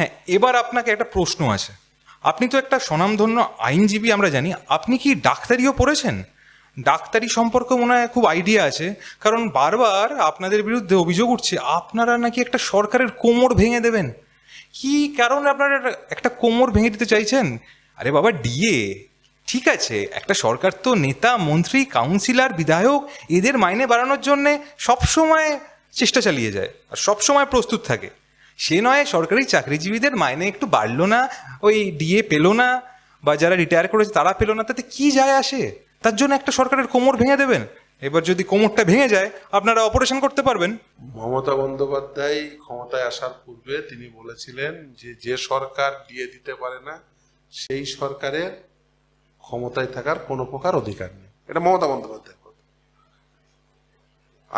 হ্যাঁ এবার আপনাকে একটা প্রশ্ন আছে। আপনি তো একটা স্বনামধন্য আইনজীবী, আমরা জানি। আপনি কি ডাক্তারিও পড়েছেন? ডাক্তারি সম্পর্কে মনে হয় খুব আইডিয়া আছে, কারণ বারবার আপনাদের বিরুদ্ধে অভিযোগ উঠছে, আপনারা নাকি একটা সরকারের কোমর ভেঙে দেবেন। কি কারণে আপনারা একটা- কোমর ভেঙে দিতে চাইছেন? আরে বাবা ডিএ ঠিক আছে, একটা সরকার তো নেতা, মন্ত্রী কাউন্সিলর বিধায়ক, এদের মাইনে বাড়ানোর জন্যে সবসময় চেষ্টা চালিয়ে যায়, আর সবসময় প্রস্তুত থাকে। সে নয়, সরকারি চাকরিজীবীদের মাইনে একটু বাড়লো না, ওই ডিএ পেল না, বা যারা রিটায়ার করেছে তারা পেল না, তাতে কি যায় আসে? তার জন্য একটা সরকারের কোমর ভেঙে দেবেন। এবার যদি কোমরটা ভেঙে যায়, আপনারা অপারেশন করতে পারবেন। মমতা বন্দ্যোপাধ্যায় ক্ষমতায় আসার পূর্বে তিনি বলেছিলেন যে যে সরকার দিয়ে দিতে পারে না, সেই সরকারের ক্ষমতায় থাকার কোনো প্রকার অধিকার নেই। এটা মমতা বন্দ্যোপাধ্যায়ের কথা।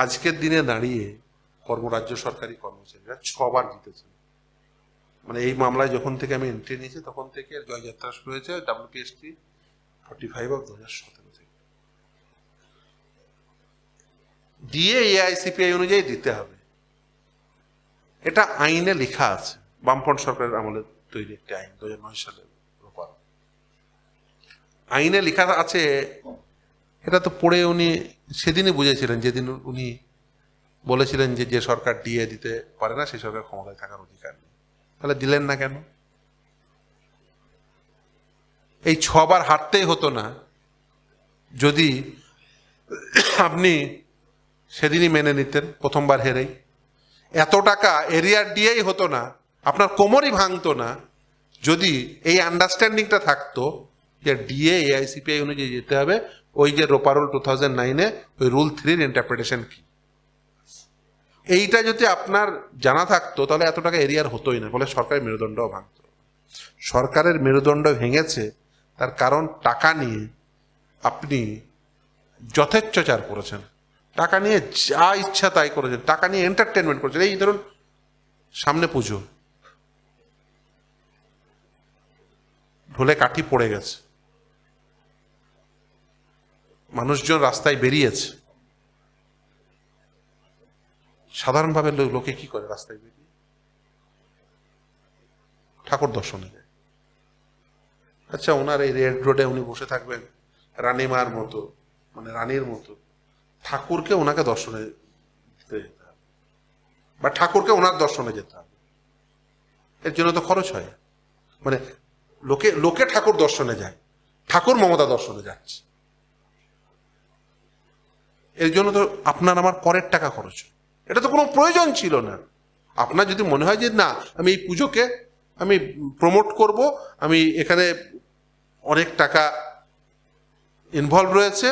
আজকের দিনে দাঁড়িয়ে কর্মরাজ্য সরকারি কর্মচারীরা ছবার জিতেছেন মানে এই মামলায় যখন থেকে আমি এন্ট্রি নিয়েছি, তখন থেকে জয়যাত্রা শুরু হয়েছে ডাব্লিউপিএসটি ফর্টি ফাইভ অফ দু হাজার সতেরো থেকে। দিয়ে এআইসিপিআই অনুযায়ী দিতে হবে। এটা আইনে লেখা আছে, বামফ্রন্ট সরকারের আমলে তৈরি একটি আইন, দু হাজার নয় সালের ব্যাপার আইনে লেখা আছে, এটা তো পড়ে উনি, সেদিনই বুঝেছিলেন, যেদিন উনি বলেছিলেন যে যে সরকার দিয়ে দিতে পারে না, সেই সরকার ক্ষমতায় থাকার অধিকার নেই। তাহলে দিলেন না কেন? এই ছবার হাঁটতেই হতো না। যদি আপনি সেদিনই মেনে নিতেন, প্রথমবার হেরেই। এত টাকা এরিয়ার দিয়েই হতো না, আপনার কোমরই ভাঙতো না। যদি এই আন্ডারস্ট্যান্ডিংটা থাকতো যে ডিএ এআইসিপিআই অনুযায়ী যেতে হবে, ওই যে রোপারোল টু থাউজেন্ড নাইনে ওই রুল থ্রির ইন্টারপ্রিটেশন কি? এইটা যদি আপনার জানা থাকতো, তাহলে এত টাকা এরিয়ার হতোই না, ফলে সরকারের মেরুদণ্ডও ভাঙত। সরকারের মেরুদণ্ড ভেঙেছে, তার কারণ টাকা নিয়ে আপনি যথেচ্ছচার করেছেন। টাকা নিয়ে যা ইচ্ছা তাই করেছেন, টাকা নিয়ে এন্টারটেনমেন্ট করেছেন। এই ধরুন, সামনে পুজো। ঢোলে কাঠি পড়ে গেছে। মানুষজন রাস্তায় বেরিয়েছে। সাধারণভাবে লোকে কি করে রাস্তায় বেরিয়ে? ঠাকুর দর্শনে যায়। আচ্ছা ওনার এই রেড রোডে উনি বসে থাকবেন, রানীমার মতো মানে রানীর মতো। ঠাকুরকে ওনাকে দর্শনে দিতে যেতে হবে। বা ঠাকুরকে ওনার দর্শনে যেতে হবে। এর জন্য তো খরচ হয়। মানে লোকে লোকে ঠাকুর দর্শনে যায়। ঠাকুর মমতা দর্শনে যাচ্ছে। এর জন্য তো আপনার আমার করের টাকা খরচ হয়। এটা তো কোনো প্রয়োজন ছিল না। আপনার যদি মনে হয় যে না, আমি এই পুজোকে আমি প্রমোট করব, আমি এখানে অনেক টাকা ইনভলভ রয়েছে,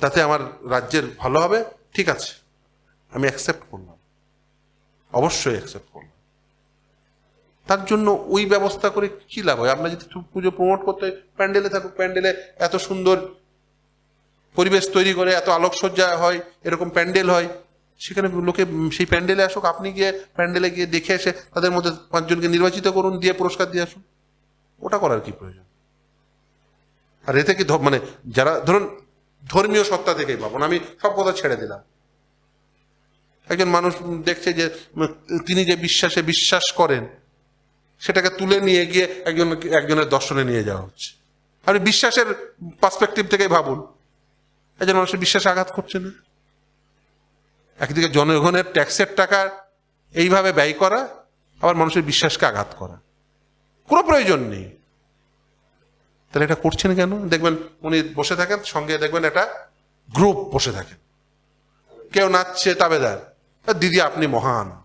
তাতে আমার রাজ্যের ভালো হবে, ঠিক আছে। আমি অ্যাকসেপ্ট করলাম। অবশ্যই অ্যাকসেপ্ট করলাম। তার জন্য ওই ব্যবস্থা করে কি লাভ হয়? আপনার যদি পুজো প্রমোট করতে প্যান্ডেলে থাকুক, প্যান্ডেলে এত সুন্দর পরিবেশ তৈরি করে, এত আলোকসজ্জা হয়, এরকম প্যান্ডেল হয় সেখানে লোকে সেই প্যান্ডেলে আসুক, আপনি গিয়ে প্যান্ডেলে গিয়ে দেখে এসে তাদের মধ্যে পাঁচজনকে নির্বাচিত করুন, দিয়ে পুরস্কার দিয়ে আসুন। ওটা করার কি প্রয়োজন? আর এতে কি মানে যারা, ধরুন, ধর্মীয় সত্তা থেকেই পাবো আমি সব কথা ছেড়ে দিলাম। একজন মানুষ দেখছে যে, তিনি যে বিশ্বাসে বিশ্বাস করেন, সেটাকে তুলে নিয়ে গিয়ে একজন, একজনের দর্শনে নিয়ে যাওয়া হচ্ছে। আপনি বিশ্বাসের পার্সপেক্টিভ থেকেই ভাবুন। একজন মানুষের বিশ্বাসে আঘাত করছে না? একদিকে জনগণের ট্যাক্সের টাকা এইভাবে ব্যয় করা, আবার মানুষের বিশ্বাসকে আঘাত করা। কোনো প্রয়োজন নেই। তাহলে এটা করছেন কেন? দেখবেন উনি বসে থাকেন, সঙ্গে দেখবেন একটা গ্রুপ বসে থাকেন কেউ নাচছে তাবেদার দিদি আপনি মহান।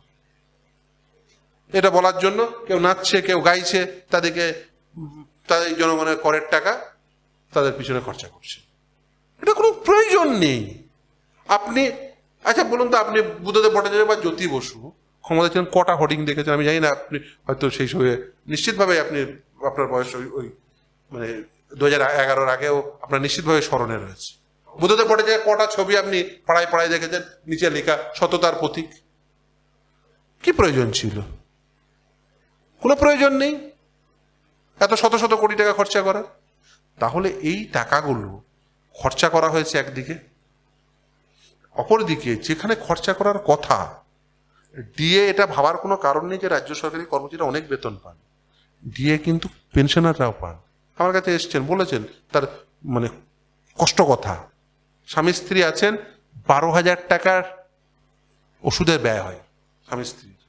এটা বলার জন্য কেউ নাচছে, কেউ গাইছে, তাদেরকে, তাদের জনগণের করের টাকা তাদের পিছনে খরচা করছে। এটা কোনো প্রয়োজন নেই। আপনি আচ্ছা বলুন তো, আপনি বুদ্ধদেব ভট্টাচার্য বা জ্যোতি বসু, ক্ষমতা ছিলেন কটা হোর্ডিং দেখেছেন? আমি জানি না, আপনি হয়তো সেই সময় নিশ্চিতভাবে আপনি, আপনার বয়স ওই ওই মানে দু হাজার এগারোর আগেও আপনার নিশ্চিতভাবে স্মরণে রয়েছে। বুদ্ধদেব ভট্টাচার্য কটা ছবি আপনি পাড়ায় পাড়ায় দেখেছেন? নিচে লেখা, সততার প্রতীক কি প্রয়োজন ছিল? কোনো প্রয়োজন নেই? এত শত শত কোটি টাকা খরচা করার? তাহলে এই টাকাগুলো খরচা করা হয়েছে একদিকে অপরদিকে যেখানে খরচা করার কথা, ডিএ এটা ভাবার কোনো কারণ নেই যে রাজ্য সরকারি কর্মচারীরা অনেক বেতন পান। ডিএ কিন্তু পেনশনাররাও পান। আমার কাছে এসছেন, বলেছেন তার মানে কষ্ট কথা। স্বামী স্ত্রী আছেন, বারো হাজার টাকার ওষুধের ব্যয় হয় স্বামী স্ত্রীর।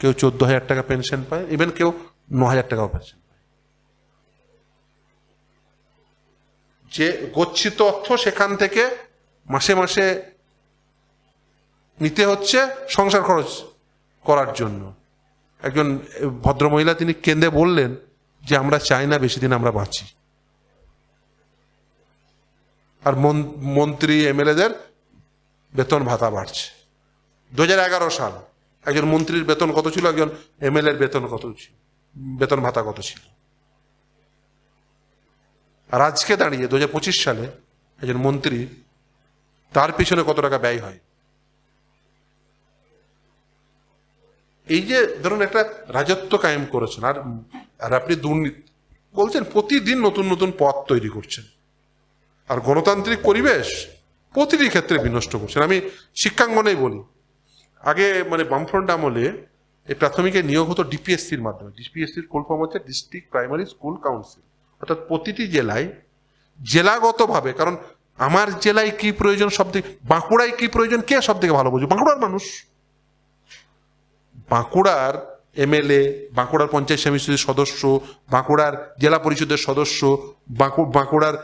কেউ চোদ্দ হাজার টাকা পেনশন পায়, ইভেন কেউ ন হাজার টাকাও পেনশন পায় যে গচ্ছিত অর্থ সেখান থেকে মাসে মাসে নিতে হচ্ছে সংসার খরচ করার জন্য। একজন ভদ্রমহিলা তিনি কেন্দ্রে বললেন যে, আমরা চাই না বেশি দিন আমরা বাঁচি। আর মন- মন্ত্রী, এমএলএদের বেতন ভাতা বাড়ছে। দু সাল একজন মন্ত্রীর বেতন কত ছিল? একজন এমএলএর বেতন কত ছিল? বেতন ভাতা কত ছিল? আর আজকে দাঁড়িয়ে দু পঁচিশ সালে একজন মন্ত্রী, তার পিছনে কত টাকা ব্যয় হয়? এই যে ধরুন একটা রাজত্ব কায়েম করেছেন, আর আর আপনি দুর্নীতি, বলছেন প্রতিদিন নতুন নতুন পথ তৈরি করছেন। আর গণতান্ত্রিক পরিবেশ প্রতিটি ক্ষেত্রে বিনষ্ট করছেন। আমি শিক্ষাঙ্গনেই বলি, আগে মানে বামফ্রন্ট আমলে এই প্রাথমিকে নিয়োগ হতো ডিপিএসসির মাধ্যমে। ডিপিএসসির ফুল হচ্ছে ডিস্ট্রিক্ট প্রাইমারি স্কুল কাউন্সিল। অর্থাৎ প্রতিটি জেলায় জেলাগতভাবে, কারণ আমার জেলায় কি প্রয়োজন সব থেকে বাঁকুড়ায় কি প্রয়োজন, কে সব থেকে ভালো বোঝে বাঁকুড়ার মানুষ। বাঁকুড়ার এমএলএ, বাঁকুড়ার পঞ্চায়েত সমিতির সদস্য, বাঁকুড়ার জেলা পরিষদের সদস্য বাঁকুড়ার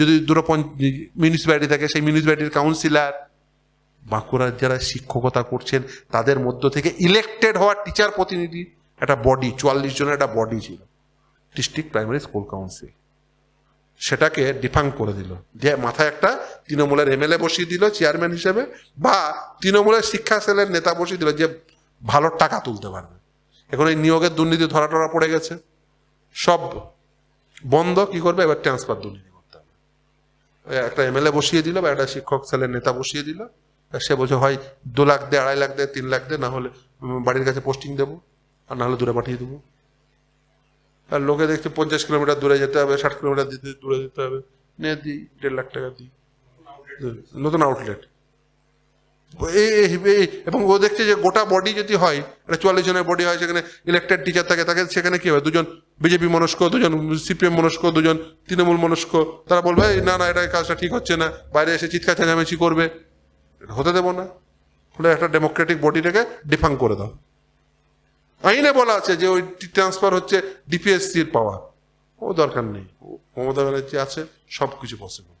যদি দুটো মিউনিসিপ্যালিটি থাকে, সেই মিউনিসিপ্যালিটির কাউন্সিলর বাঁকুড়ার যারা শিক্ষকতা করছেন, তাদের মধ্য থেকে ইলেক্টেড হওয়া টিচার প্রতিনিধি, একটা বডি চুয়াল্লিশ জনের একটা বডি ছিল। District primary school council. সেটাকে ডিফাং করে দিল। যে মাথায় একটা তৃণমূলের এমএলএ বসিয়ে দিল, চেয়ারম্যান হিসেবে, বা তৃণমূলের শিক্ষা সেলের নেতা বসিয়ে দিল যে ভালো টাকা তুলতে পারবে। এখন এই নিয়োগের দুর্নীতি ধরা টরা পড়ে গেছে। সব বন্ধ, কি করবে? এবার ট্রান্সফার দুর্নীতি করতে হবে। একটা এমএলএ বসিয়ে দিল, বা একটা শিক্ষক সেলের নেতা বসিয়ে দিল। সে বলছে, হয়, দু লাখ দে, আড়াই লাখ দে, তিন লাখ দে, না হলে বাড়ির কাছে পোস্টিং দেবো, আর না হলে দূরে পাঠিয়ে দেবো। আর লোকে দেখছে পঞ্চাশ কিলোমিটার দূরে যেতে হবে, ষাট কিলোমিটার দিতে দূরে যেতে হবে। নে দিই, দেড় লাখ টাকা দিই। নতুন আউটলেট এবং ও দেখছে যে গোটা বডি যদি হয় চুয়াল্লিশ জনের বডি হয়, সেখানে ইলেকটেড টিচার থাকে, তাকে সেখানে কি হবে? দুজন বিজেপি মনস্ক, দুজন সিপিএম মনস্ক, দুজন তৃণমূল মনস্ক, তারা বলবে না না, এটা কাজটা ঠিক হচ্ছে না, বাইরে এসে চিৎকার চেঁচামেচি করবে। হতে দেবো না। ফলে একটা ডেমোক্রেটিক বডিটাকে ডিফাং করে দাও। আইনে বলা আছে যে ওই ট্রান্সফার হচ্ছে ডিপিএসসির পাওয়া ও দরকার নেই। মমতা ব্যানার্জি আছে সব কিছু পসিবল